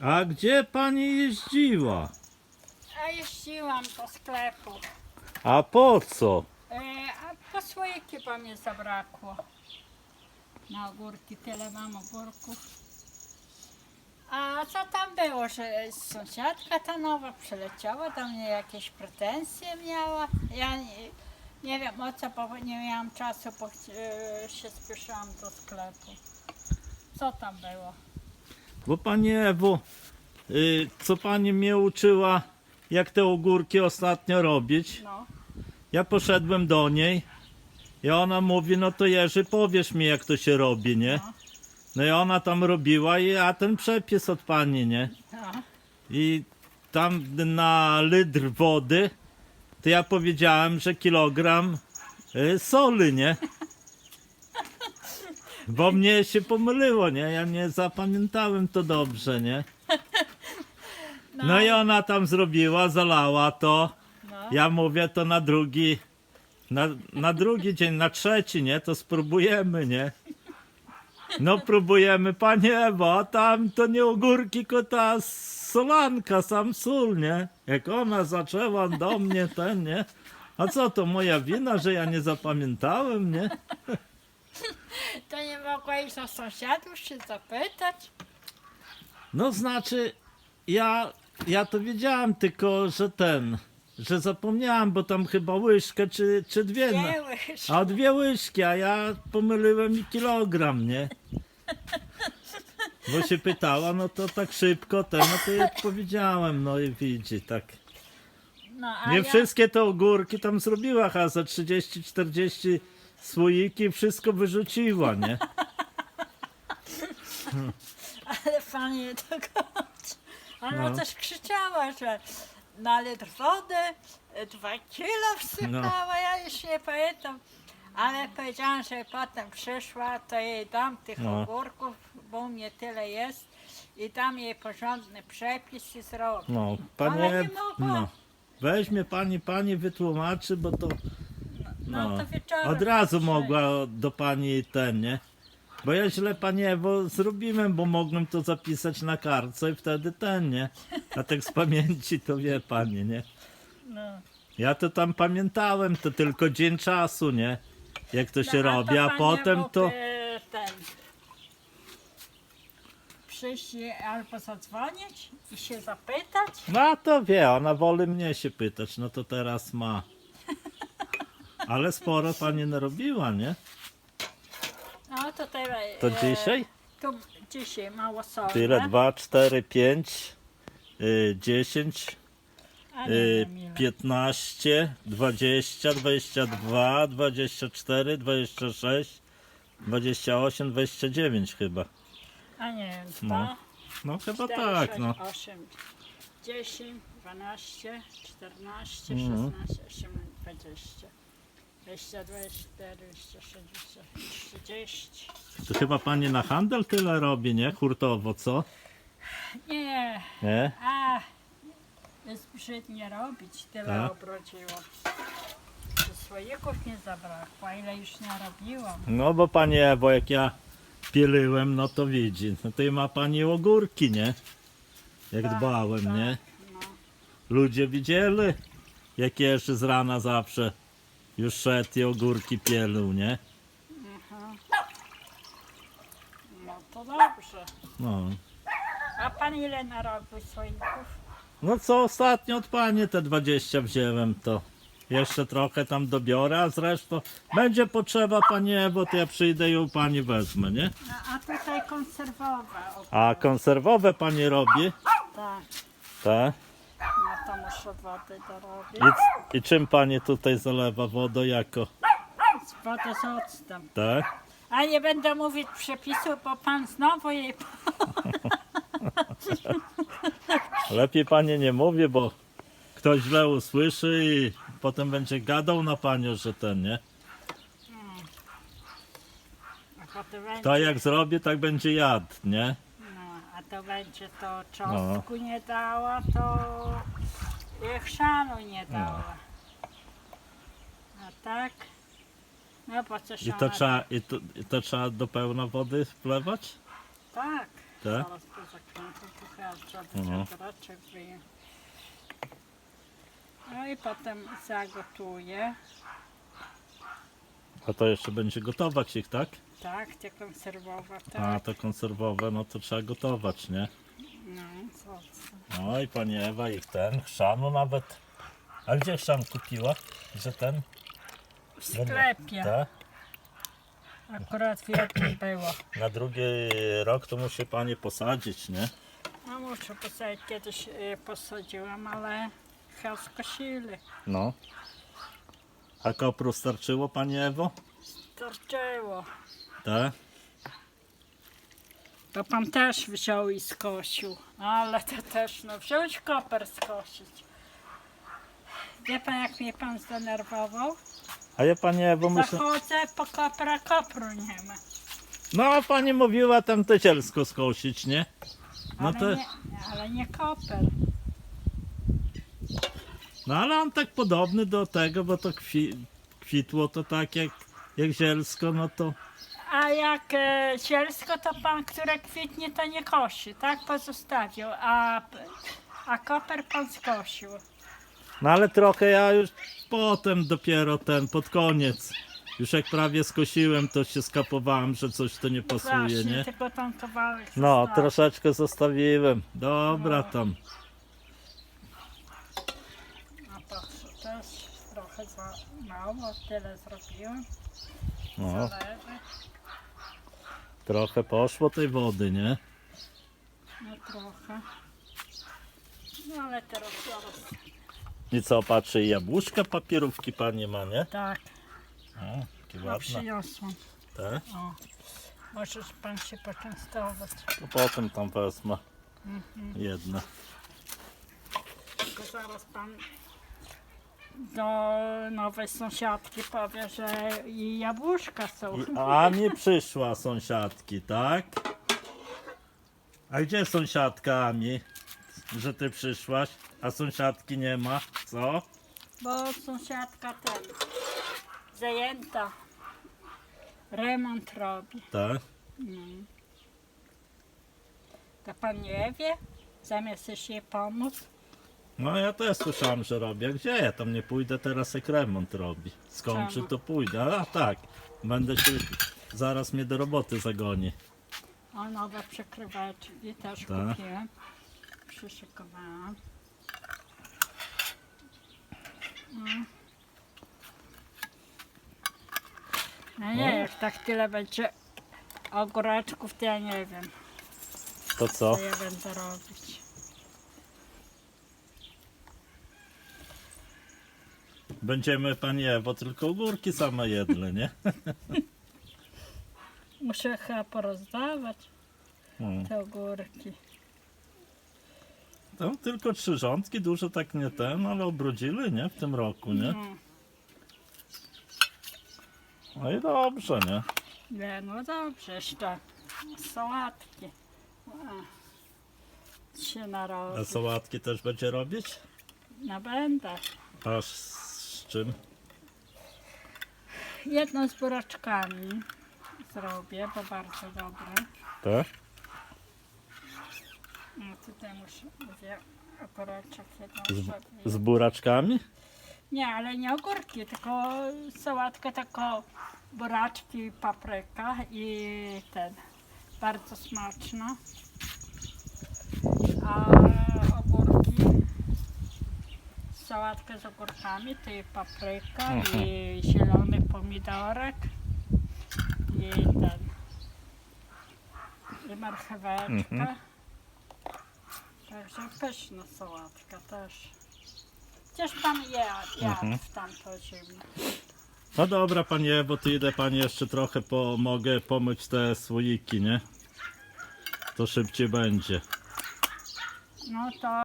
A gdzie pani jeździła? A jeździłam do sklepu. A po co? E, a po słoiki bo mnie zabrakło. Na ogórki, tyle mam ogórków. A co tam było, że sąsiadka ta nowa przyleciała do mnie, jakieś pretensje miała? Ja nie, nie wiem o co, bo nie miałam czasu, bo e, się spieszyłam do sklepu. Co tam było? Bo pani Ewo, y, co pani mnie uczyła, jak te ogórki ostatnio robić? No, Ja poszedłem do niej i ona mówi, no to Jerzy, powiesz mi jak to się robi, nie? No. No i ona tam robiła i a ten przepis od pani, nie? no. I tam na litr wody to ja powiedziałem, że kilogram y, soli, nie? Bo mnie się pomyliło, nie? Ja nie zapamiętałem to dobrze, nie? No i ona tam zrobiła, zalała to. no. Ja mówię to na drugi, na, na drugi dzień, na trzeci, nie? To spróbujemy, nie? No próbujemy, panie Ewo, a tam to nie ogórki, tylko ta solanka, sam sól, nie? Jak ona zaczęła do mnie ten, nie? A co to moja wina, że ja nie zapamiętałem, nie? To nie mogła iść do sąsiadów się zapytać? No znaczy, ja, ja to wiedziałem, tylko że ten, że zapomniałem, bo tam chyba łyżkę czy, czy dwie. na- Nie łyż. A dwie łyżki, a ja pomyliłem i kilogram, nie? Bo się pytała, no to tak szybko, ten, no to jej powiedziałem, no i widzi, tak. No, a Nie ja, wszystkie te ogórki tam zrobiła, a za 30-40 słoiki wszystko wyrzuciła, nie? ale pani tego... Ona No. też krzyczała, że na litr wody e, dwa kilo wsypała, ja już nie pamiętam. Ale powiedziałam, że potem przyszła, to jej dam tych No. ogórków, bo u mnie tyle jest i dam jej porządny przepis i zrobię. No, Ale panie, nie mogła. no, weźmie pani, pani wytłumaczy, bo to, No, no, to wieczorem od razu mogła do pani ten, nie? Bo ja źle panie Ewo zrobiłem, bo mogłem to zapisać na kartce i wtedy ten, nie? A tak z pamięci to wie pani, nie? No. Ja to tam pamiętałem, to tylko dzień czasu, nie? Jak to się No, robi, a potem mógł, to... e, Ten, przyjść i albo zadzwonić i się zapytać. No to wie, ona woli mnie się pytać, no to teraz ma. Ale sporo pani narobiła, nie? No to teraz. To dzisiaj? Tu dzisiaj mało solne. Tyle, 2, 4, 5, 10, A nie y, wiem ile. 15, 20, 22, 24, 26, 28, 29 chyba. A nie wiem, No, dwa, No chyba cztery, tak, sześć, no. osiem, 10, 12, 14, Mhm. 16, 18, 20. 22, 24, 26, 27, 30. To chyba pani na handel tyle robi, nie? Hurtowo, co? Nie, Nie? a jest brzydnie robić, tyle Tak? obrodziło. Że słoików nie zabrakło, a ile już nie robiłam. No bo pani Ewo, jak ja pieliłem, no to widzi. No to i ma pani ogórki, nie? Jak Tak, dbałem, tak, nie? No. Ludzie widzieli, jak ja jeszcze z rana zawsze już szedł i ogórki pielił, nie? Aha. No to dobrze. No. A pan ile narobił słoików? No co ostatnio od pani te 20 wziąłem, to jeszcze trochę tam dobiorę, a zresztą będzie potrzeba pani Ewo, to ja przyjdę i u pani wezmę, nie? A, a tutaj konserwowe. A konserwowe pani robi? tak, Tak. No I. I czym pani tutaj zalewa wodę jako? Wodę z octem. Tak? A nie będę mówić przepisu, bo pan znowu jej... Lepiej pani nie mówię, bo ktoś źle usłyszy i potem będzie gadał na panią, że ten, nie? A potem będzie, To jak zrobię, tak będzie jadł, nie? no, a to będzie to czosnku nie dała, to i chrzanu nie dała. A tak? No po coś I to trzeba, i to, i to trzeba do pełna wody wlewać? Tak. Tak? Zaraz to zakręcę żebraczek wyjął. No i potem zagotuję. A to jeszcze będzie gotować ich, tak? Tak, te konserwowe, A tak. to konserwowe, no to trzeba gotować, nie? No, co, co. Oj, pani Ewa ich ten, chrzanu nawet. A gdzie chrzan kupiła? Że ten? W sklepie. Tak? Akurat w jednym było. Na drugi rok to musi pani posadzić, nie? No muszę posadzić, kiedyś y, posadziłam, ale chyba skosili. No. A kopru starczyło pani Ewo? Starczyło. Tak? To pan też wziął i skosił. Ale to też, no wziąć koper skosić. Wie pan jak mnie pan zdenerwował? A ja pani Ewo myślę... Zachodzę po kopra, kopru nie ma. No a pani mówiła tam to zielsko skosić, nie? No Ale, to... nie, ale nie koper. No ale on tak podobny do tego, bo to kwi... kwitło to tak jak, jak zielsko, no to... A jak e, zielsko, to pan, które kwitnie, to nie kosi, tak? Pozostawił. A, a koper pan skosił. No ale trochę ja już potem dopiero ten, pod koniec. Już jak prawie skosiłem, to się skapowałem, że coś to nie pasuje, Właśnie, nie? tylko tam kawałek No, został. troszeczkę zostawiłem. Dobra No. tam. A to też trochę za mało, tyle zrobiłem. No, Zależy. Trochę poszło tej wody, nie? No trochę. No ale teraz zaraz. I co, patrzy, jabłuszka, papierówki pani ma, nie? Tak, O, jakie no ładne. przyniosłam. O. Możesz pan się poczęstować. To potem tam wezmę Mhm. jedne. Tylko zaraz pan do nowej sąsiadki powie, że i jabłuszka są. A nie przyszła sąsiadki, tak? A gdzie sąsiadka Ami? Że ty przyszłaś, a sąsiadki nie ma? Co? Bo sąsiadka ten zajęta. Remont robi. Tak? Mm. To pan nie wie? Zamiast jej pomóc? No ja też słyszałem, że robi. A gdzie ja tam nie pójdę teraz jak remont robi? Skończy Czemu? to pójdę. A tak, będę się, zaraz mnie do roboty zagoni. O, nowe przykryweczki też Tak. kupiłem. Przyszykowałam. Mm. No nie, No. jak tak tyle będzie ogóreczków, to ja nie wiem, To co? co ja będę robić. Będziemy pani Ewo tylko ogórki same jedle, nie? Muszę chyba porozdawać Hmm. te ogórki. Tam tylko trzy rządki, dużo tak nie ten, ale obrodzili, nie? W tym roku, nie? No, No i dobrze, nie? nie, no dobrze, jeszcze sałatki. A, się A narobi. sałatki też będzie robić? No będę. A z czym? Jedną z buraczkami zrobię, bo bardzo dobre. Tak? No tutaj muszę, mówię, buraczek jedną zrobię. z buraczkami? Nie, ale nie ogórki, tylko sałatkę taką buraczki, papryka i ten, bardzo smaczna. A ogórki, sałatkę z ogórkami, to i papryka Mhm. i zielony pomidorek i ten, i marcheweczka. Mhm. Także pyszna sałatka też. Chociaż pan jadł, jadł Mhm. w tamto zimno. No dobra, panie Ewo, to idę pani jeszcze trochę pomogę pomyć te słoiki, nie? To szybciej będzie. No to